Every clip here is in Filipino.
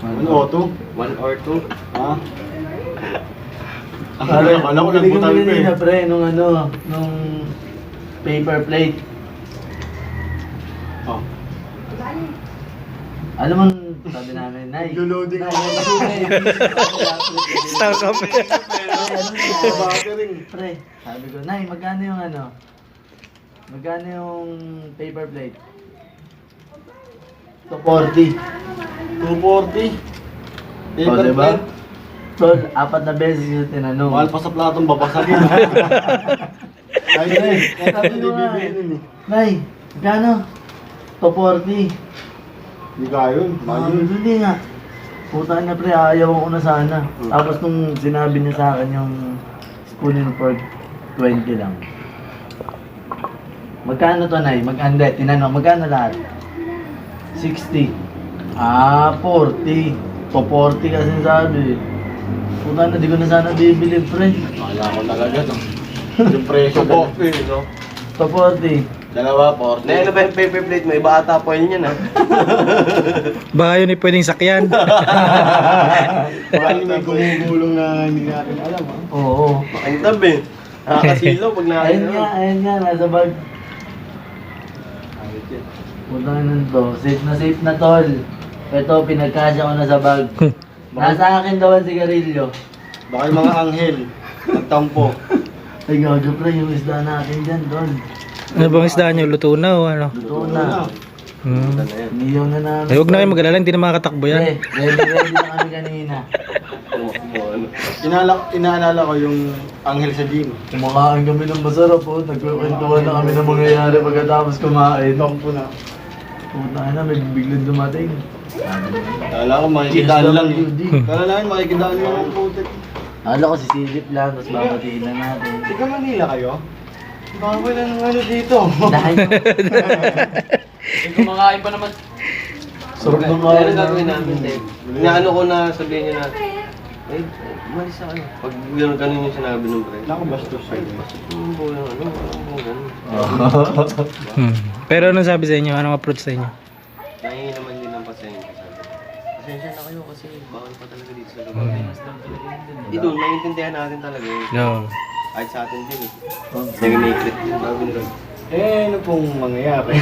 Ano, auto? One or two. Ha? Akala, akala ko ko nagbutal ko eh. pre, nung ano, nung paper plate. Oh. Alam mo, sabi namin, Nay. Nay, ako. Up. Battering. Pre, sabi ko, Nay, magkano yung ano? Magkano yung paper plate? 240. 240. O, diba? Tol, apat na beses yung tinanong. Mahal pa sa platong babasagin. Ay, ay, ay, Sabi hindi bibilin eh. Nay, magkano? 240. Hindi kaya yun. Mahal Ah, yun. hindi nga. Puta na pre, ayaw ko na sana. Tapos nung sinabi niya sa akin yung spoon and fork, 20 lang. Magkano to, Nay? Magkano? Tinanong, magkano lahat? 60. Ah, 40. To 40 kasi sabi. Puta na, di ko na sana bibili, pre. Kala ko talaga to. Yung presyo ko. no? To 40. Dalawa, 40. Na ano ba yung paper plate mo? Iba ata po yun yan ah. Baka yun ay pwedeng sakyan. Baka yung may gumugulong na hindi natin alam ha. Oo. Makintab eh. Nakakasilaw pag Ayun nakakita. nga, ayun nga, nasa bag. Punta na nun to. Safe na safe na tol. Ito, pinagkasya ko na sa bag. Nasa akin daw ang sigarilyo. Baka yung mga anghel. Nagtampo. Ay, gago pre, yung isda natin dyan, tol. Ano bang isda nyo? Luto na o ano? Luto na. Hmm. Ano? Iniyaw na namin. Ay, huwag na kayo mag-alala, hindi na makakatakbo yan. ready, ready na kami kanina. Inala, inaalala ko yung anghel sa gym. Kumakain kami ng masarap po. Nagkukwentuhan na kami ng mangyayari pagkatapos kumain. Tampo na. Puta na, may biglang dumating. Kala ko makikidaan lang eh. Kala namin makikidaan lang ang putik. Akala ko si Silip lang, tapos babatiin na natin. Tiga Manila kayo? Bawal na ng ano dito. Dahil Kumakain pa naman. sarap ng Ano kain gagawin namin, Dave? Inaano ko na sabihin niyo na, eh, umalis na kayo. Pag gano'n ganun yung sinabi ng pre. Nakabastos sa'yo. Ano po yung ano, ano po ganun. Hmm. Pero anong sabi sa inyo? Anong approach sa inyo? Nahingi naman din ng pasensya sabi. Pasensya na kayo kasi bawal pa talaga dito sa lugar. Hindi doon, naiintindihan natin talaga eh. No. Kahit sa atin din eh. Nag-make din. Bago nila. Eh, ano pong mangyayari?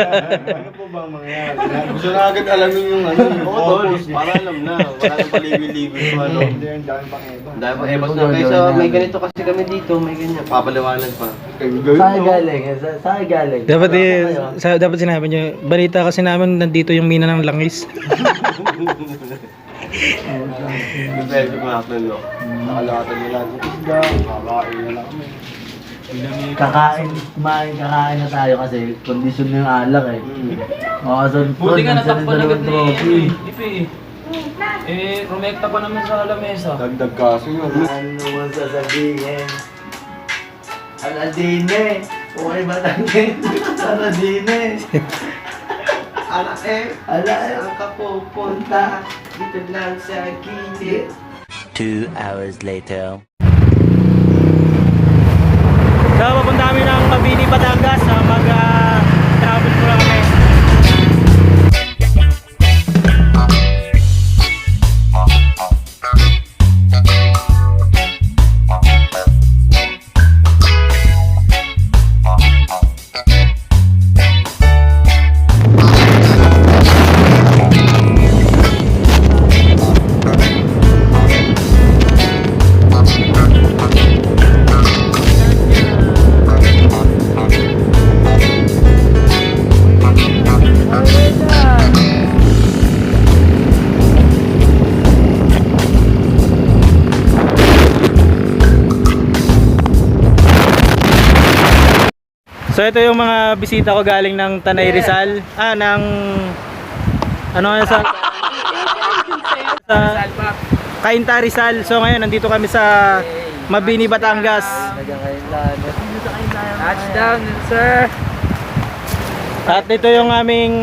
ano po bang mangyayari? Gusto na agad alamin yung ano, yung Oo, tol. purpose eh. Para alam na. Wala nang paliwi-liwi ko ano. Hindi, ang dami pang iba. Dahil pa ebas na kaysa may ganito kasi kami dito, may ganyan. Papaliwanag pa. Kayo gawin Saan mo. galing? Sa- Saan galing? Dapat Wala eh, kayo? sa, dapat sinabi nyo, balita kasi namin nandito yung mina ng langis. Depende kung happen no. Nakalakatan nila isda, kakain na lang kami. Kakain, kumain, kakain na tayo kasi kondisyon na yung alak eh. Hmm. Mga son, Buti ka natakpan yung agad dalawang ni trophy. Ipe eh. Eh, rumekta pa naman sa lamesa. Dagdag kaso yun. Ano naman sasabihin? Aladine! Okay ba natin? Aladine! Ala eh, Ala, saan ka pupunta? Dito lang sa gilid. Two hours later. So, papunta kami ng Mabini, Batangas. Uh, So ito yung mga bisita ko galing ng Tanay Rizal. Ah, ng ano nga sa sa Kainta Rizal. So ngayon nandito kami sa Mabini, Batangas. Touchdown, sir! At ito yung aming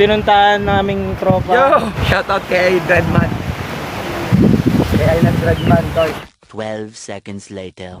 pinuntahan naming tropa. Yo! Shoutout kay Dreadman. Kay Island Dreadman, tol. Twelve seconds later.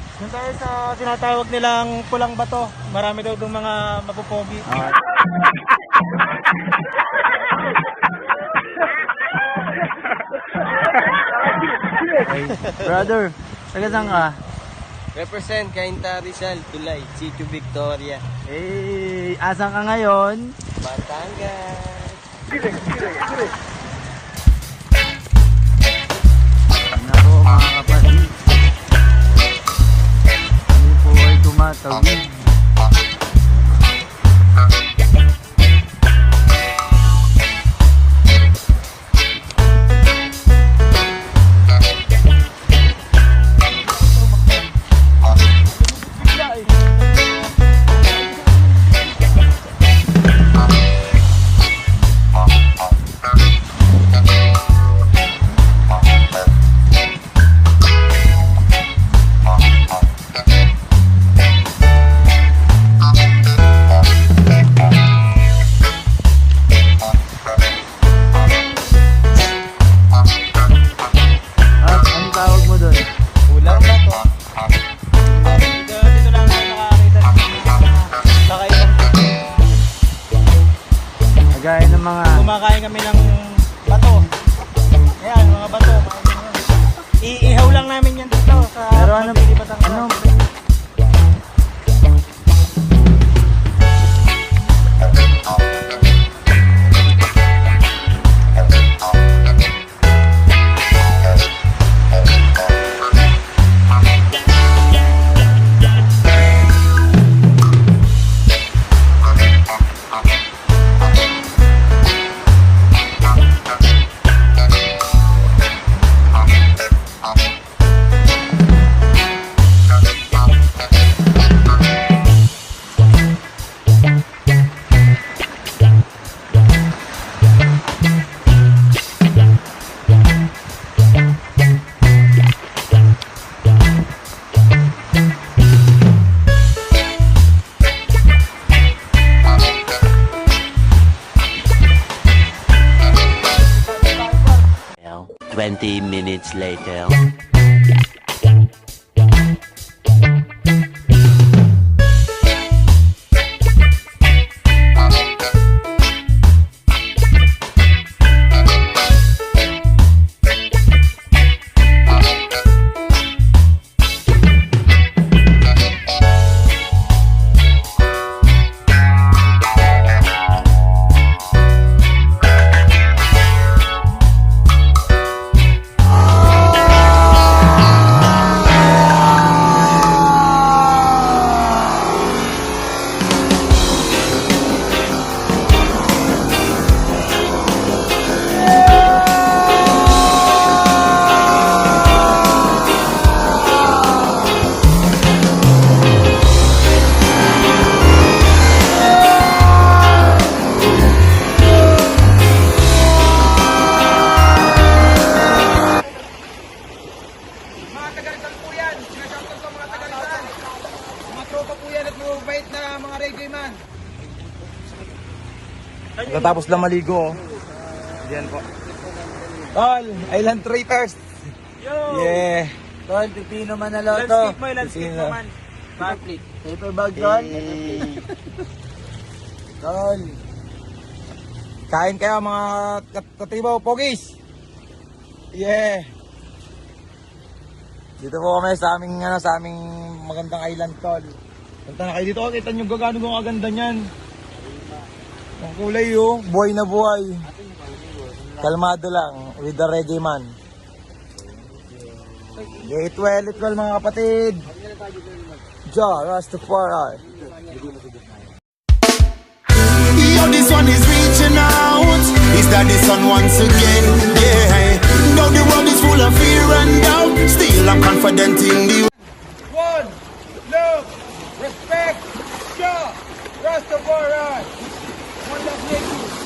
Doon tayo sa tinatawag nilang pulang bato. Marami daw doon mga mapupogi. Okay. Okay. Brother, taga saan ka? Represent Kainta Rizal, Tulay, Sitio Victoria, Eh, asan ka ngayon? Batangas. Tumatawid. 20 minutes later. Pagkatapos lang maligo. oh. Diyan po. Tol, Island Traitors. Yo! yeah. Tol, Pipino Manaloto. Landscape mo, landscape Pipino. mo man. Paper, paper bag, Tol. Tol. Kain kayo mga kat- katribaw, pogis. Yeah. Dito po kami sa aming ano, sa aming magandang island tol. Punta na kayo dito, kita nyo gagano kung kaganda niyan. Ang kulay oh, buhay na buhay. Kalmado lang, with the reggae man. Gate well, it well mga kapatid. Ja, Rastafari. Yo, this one is reaching out. Is that the sun once again? Yeah. Though the world is full of fear and doubt, still I'm confident in the One, love, respect, Ja, Rastafari. Thank you.